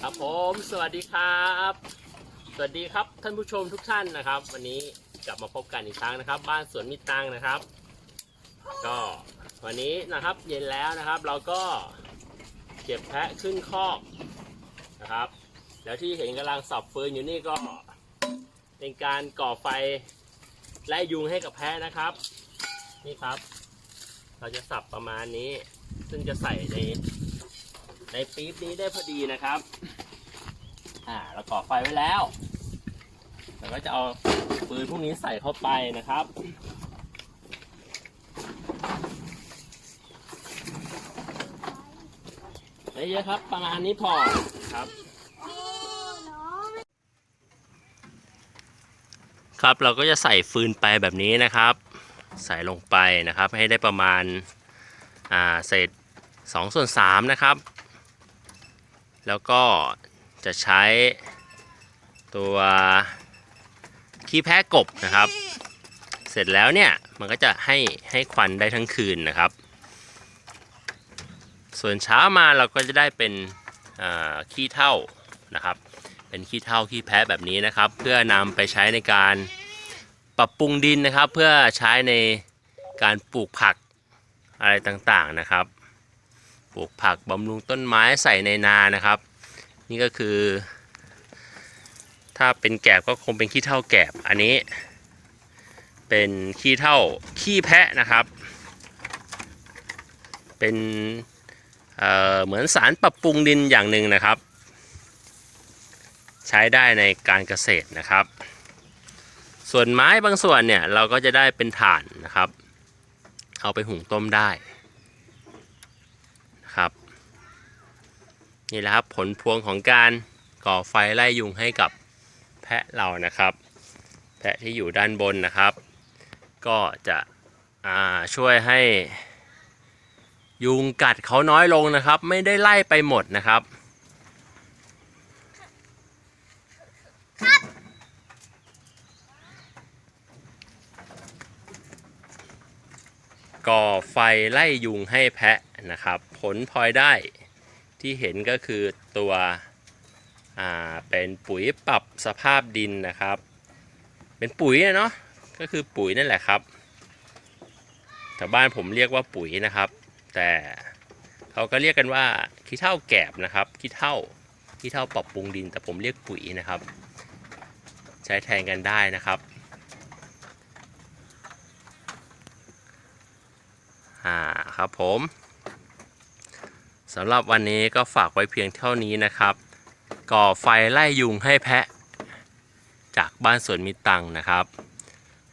ครับผมสวัสดีครับ สวัสดีครับท่านผู้ชมทุกท่านนะครับ วันนี้กลับมาพบกันอีกครั้งนะครับ บ้านสวนมิตรตังนะครับ ก็วันนี้นะครับเย็นแล้วนะครับ เราก็เก็บแพะขึ้นคอกนะครับ แล้วที่เห็นกำลังสับฟืนอยู่นี่ก็เป็นการก่อไฟไล่ยุงให้กับแพะนะครับ นี่ครับ เราจะสับประมาณนี้ ซึ่งจะใส่ใน ในปี๊บนี้ได้พอดีนะครับ อ่าเราก่อไฟไว้แล้วเราก็จะเอาปืนพวกนี้ใส่เข้าไปนะครับได้เยอะครับ ประมาณนี้พอครับ ครับเราก็จะใส่ฟืนไปแบบนี้นะครับ ใส่ลงไปนะครับ ให้ได้ประมาณอ่าเศษ2ส่วน3นะครับ แล้วก็จะใช้ตัวขี้แพ้กบนะครับ เสร็จแล้วเนี่ยมันก็จะให้ให้ควันได้ทั้งคืนนะครับ ส่วนเช้ามาเราก็จะได้เป็นขี้เท่านะครับ เป็นขี้เท่าขี้แพ้แบบนี้นะครับ เพื่อนำไปใช้ในการปรับปรุงดินนะครับ เพื่อใช้ในการปลูกผักอะไรต่างๆนะครับ ปลูกผักบำรุงต้นไม้ใส่ในนานะครับ นี่ก็คือ ถ้าเป็นแกบก็คงเป็นขี้เท่าแกบอันนี้ เป็นขี้เท่าขี้แพะนะครับ เป็นเเหมือนสารปรับปรุงดินอย่างหนึ่งนะครับ ใช้ได้ในการเกษตรนะครับ ส่วนไม้บางส่วนเนี่ยเราก็จะได้เป็นถ่านนะครับ เอาไปหุงต้มได้นะครับ นี่แหละครับผลพวงของการก่อไฟไล่ยุงให้กับแพะเรานะครับ แพะที่อยู่ด้านบนนะครับ ก็จะช่วยให้ยุงกัดเขาน้อยลงนะครับ ไม่ได้ไล่ไปหมดนะครับก่อไฟไล่ยุงให้แพะนะครับ ผลพลอยได้ ที่เห็นก็คือตัวเป็นปุ๋ยปรับสภาพดินนะครับ เป็นปุ๋ยเนาะก็คือปุ๋ยนั่นแหละครับแต่บ้านผมเรียกว่าปุ๋ยนะครับ แต่เขาก็เรียกกันว่าขี้เท่าแกบนะครับขี้เท่าขี้เท่าปรับปรุงดิน แต่ผมเรียกปุ๋ยนะครับ ใช้แทนกันได้นะครับอ่าครับผม สำหรับวันนี้ก็ฝากไว้เพียงเท่านี้นะครับ ก่อไฟไล่ยุงให้แพะ จากบ้านสวนมิตรตังนะครับ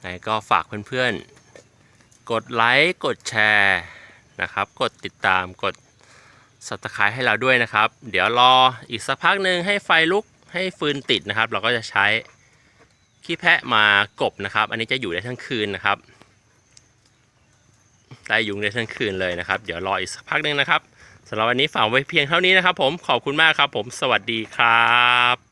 ไงก็ฝากเพื่อนๆ กดไลค์ กดแชร์นะครับ กดติดตาม กด subscribe ให้เราด้วยนะครับ เดี๋ยวรออีกสักพักหนึ่งให้ไฟลุกให้ฟืนติดนะครับ เราก็จะใช้ขี้แพะมากบนะครับ อันนี้จะอยู่ได้ทั้งคืนนะครับได้ยุงได้ทั้งคืนเลยนะครับ เดี๋ยวรออีกสักพักหนึ่งนะครับ สำหรับวันนี้ฝากไว้เพียงเท่านี้นะครับผมขอบคุณมากครับผมสวัสดีครับ